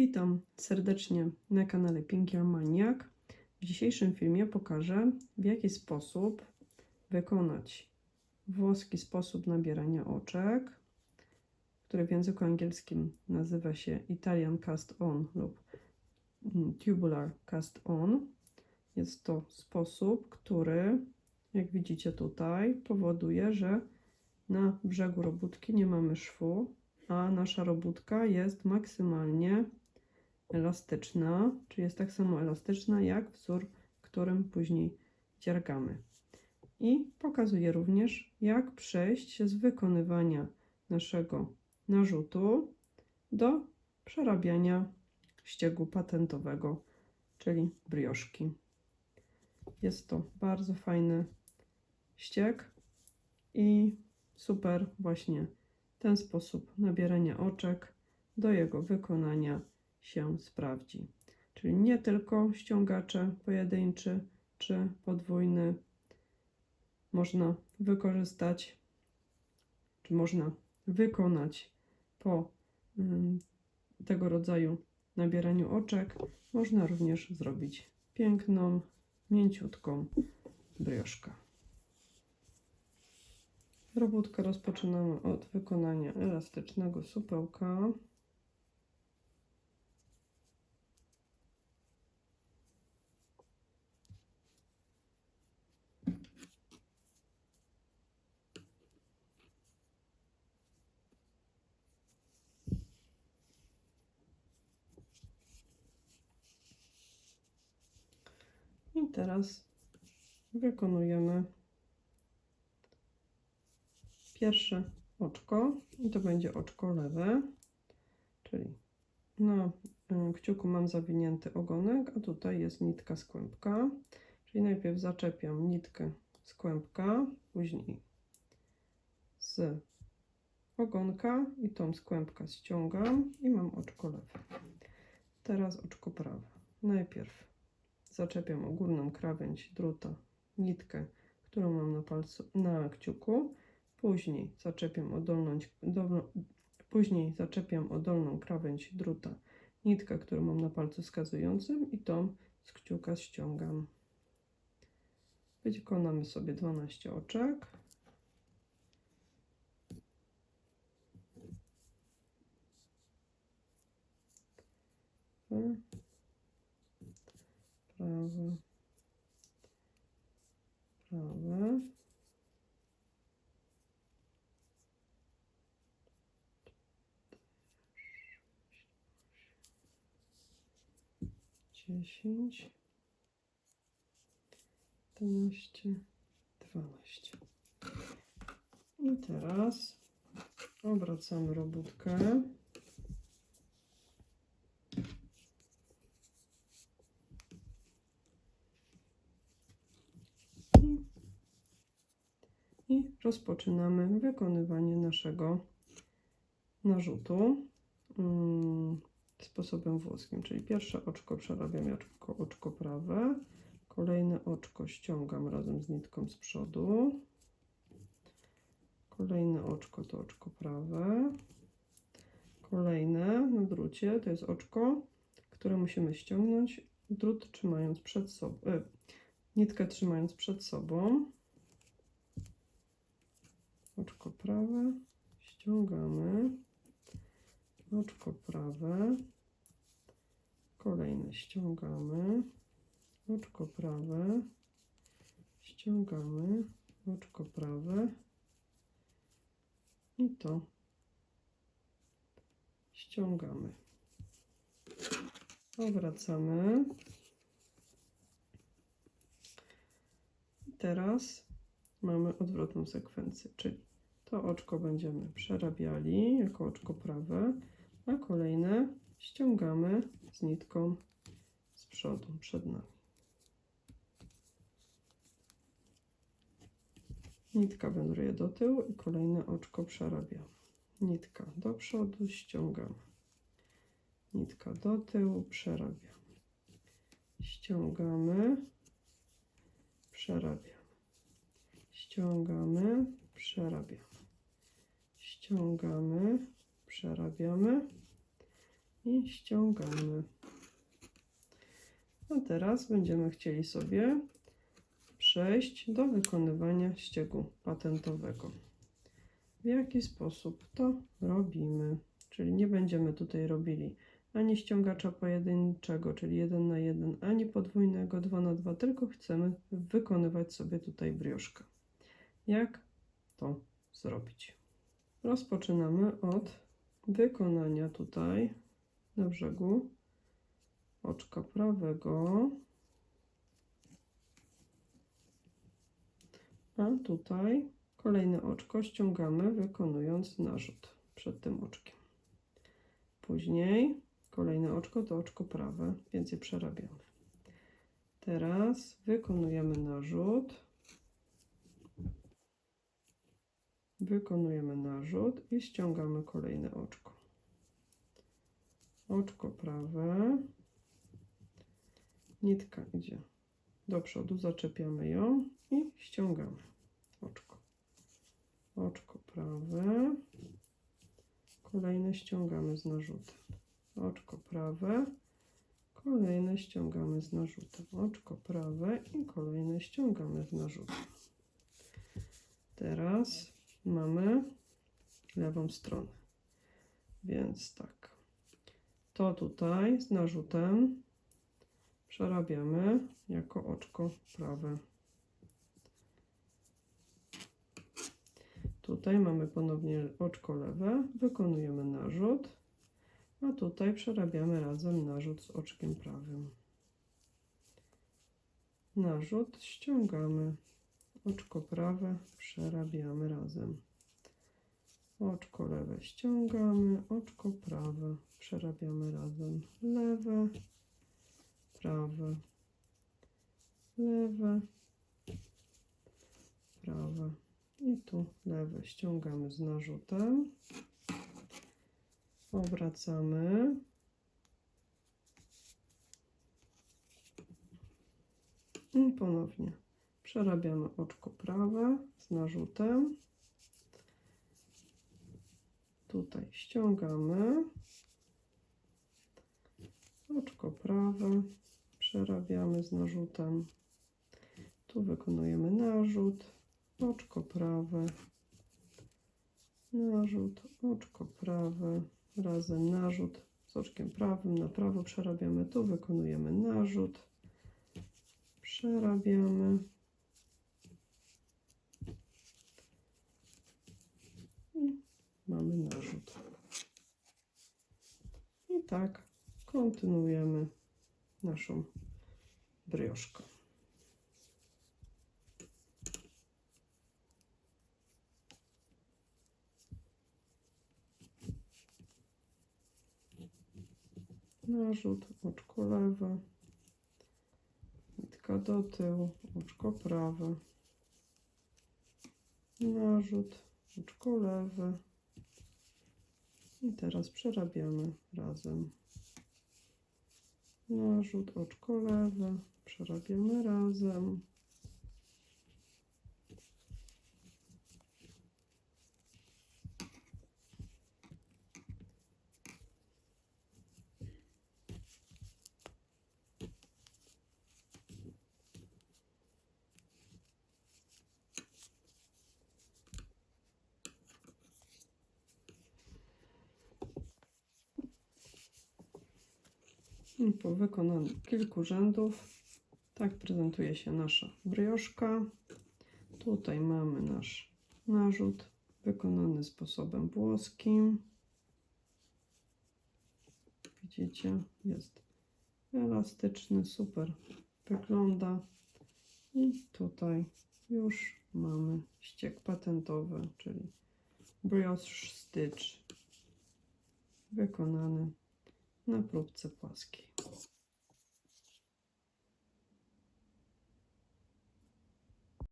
Witam serdecznie na kanale Pinkier Maniac. W dzisiejszym filmie pokażę, w jaki sposób wykonać włoski sposób nabierania oczek, który w języku angielskim nazywa się Italian Cast On lub Tubular Cast On. Jest to sposób, który, jak widzicie tutaj, powoduje, że na brzegu robótki nie mamy szwu, a nasza robótka jest maksymalnie elastyczna, czy jest tak samo elastyczna jak wzór, którym później dziergamy. I pokazuje również, jak przejść z wykonywania naszego narzutu do przerabiania ściegu patentowego, czyli brioszki. Jest to bardzo fajny ścieg i super właśnie ten sposób nabierania oczek do jego wykonania się sprawdzi. Czyli nie tylko ściągacze pojedynczy czy podwójny można wykorzystać, czy można wykonać po ym, tego rodzaju nabieraniu oczek. Można również zrobić piękną, mięciutką brioszkę. Robótkę rozpoczynamy od wykonania elastycznego supełka. I teraz wykonujemy pierwsze oczko i to będzie oczko lewe, czyli na y, kciuku mam zawinięty ogonek, a tutaj jest nitka z kłębka, czyli najpierw zaczepiam nitkę z kłębka, później z ogonka i tą z kłębka ściągam i mam oczko lewe. Teraz oczko prawe. Najpierw zaczepiam o górną krawędź druta nitkę, którą mam na palcu, na kciuku, Później zaczepiam o dolną, dolną, później zaczepiam o dolną krawędź druta nitkę, którą mam na palcu wskazującym i tą z kciuka ściągam. Wykonamy sobie 12 oczek. Prawe, prawe. dziesięć, jedenaście, dwanaście. I teraz obracamy robótkę. I rozpoczynamy wykonywanie naszego narzutu. Hmm sposobem włoskim, czyli pierwsze oczko przerabiam jako oczko prawe, kolejne oczko ściągam razem z nitką z przodu, kolejne oczko to oczko prawe, kolejne na drucie to jest oczko, które musimy ściągnąć, drut trzymając przed sobą, e, nitkę trzymając przed sobą, oczko prawe, ściągamy, oczko prawe, kolejne ściągamy, oczko prawe, ściągamy, oczko prawe. I to ściągamy. Obracamy. I teraz mamy odwrotną sekwencję, czyli to oczko będziemy przerabiali jako oczko prawe, a kolejne ściągamy z nitką z przodu, przed nami. Nitka wędruje do tyłu i kolejne oczko przerabiamy. Nitka do przodu, ściągamy. Nitka do tyłu, przerabiamy. Ściągamy, przerabiamy. Ściągamy, przerabiamy. Ściągamy, przerabiamy i ściągamy. A teraz będziemy chcieli sobie przejść do wykonywania ściegu patentowego. W jaki sposób to robimy? Czyli nie będziemy tutaj robili ani ściągacza pojedynczego, czyli 1 na 1, ani podwójnego 2 na 2, tylko chcemy wykonywać sobie tutaj brioszkę. Jak to zrobić? Rozpoczynamy od wykonania tutaj na brzegu oczka prawego, a tutaj kolejne oczko ściągamy wykonując narzut przed tym oczkiem. Później kolejne oczko to oczko prawe, więc je przerabiamy. Teraz wykonujemy narzut. Wykonujemy narzut i ściągamy kolejne oczko. Oczko prawe. Nitka idzie do przodu, zaczepiamy ją i ściągamy oczko. Oczko prawe. Kolejne ściągamy z narzutem. Oczko prawe. Kolejne ściągamy z narzutem. Oczko prawe i kolejne ściągamy z narzutem. Teraz mamy lewą stronę. Więc tak. To tutaj z narzutem przerabiamy jako oczko prawe. Tutaj mamy ponownie oczko lewe, wykonujemy narzut, a tutaj przerabiamy razem narzut z oczkiem prawym. Narzut ściągamy, oczko prawe przerabiamy razem. Oczko lewe ściągamy, oczko prawe przerabiamy razem. Lewe, prawe, lewe, prawe. I tu lewe ściągamy z narzutem. Obracamy. I ponownie przerabiamy oczko prawe z narzutem. Tutaj ściągamy. Oczko prawe. Przerabiamy z narzutem. Tu wykonujemy narzut. Oczko prawe, narzut, oczko prawe, razem narzut z oczkiem prawym, na prawo przerabiamy, tu wykonujemy narzut, przerabiamy i mamy narzut. I tak kontynuujemy naszą brioszkę. narzut, oczko lewe, nitka do tyłu, oczko prawe, narzut, oczko lewe i teraz przerabiamy razem. Narzut, oczko lewe, przerabiamy razem. I Po wykonaniu kilku rzędów tak prezentuje się nasza brioszka. Tutaj mamy nasz narzut wykonany sposobem włoskim. Widzicie, jest elastyczny, super wygląda. I tutaj już mamy ściek patentowy, czyli brioche stitch wykonany на пробце паски.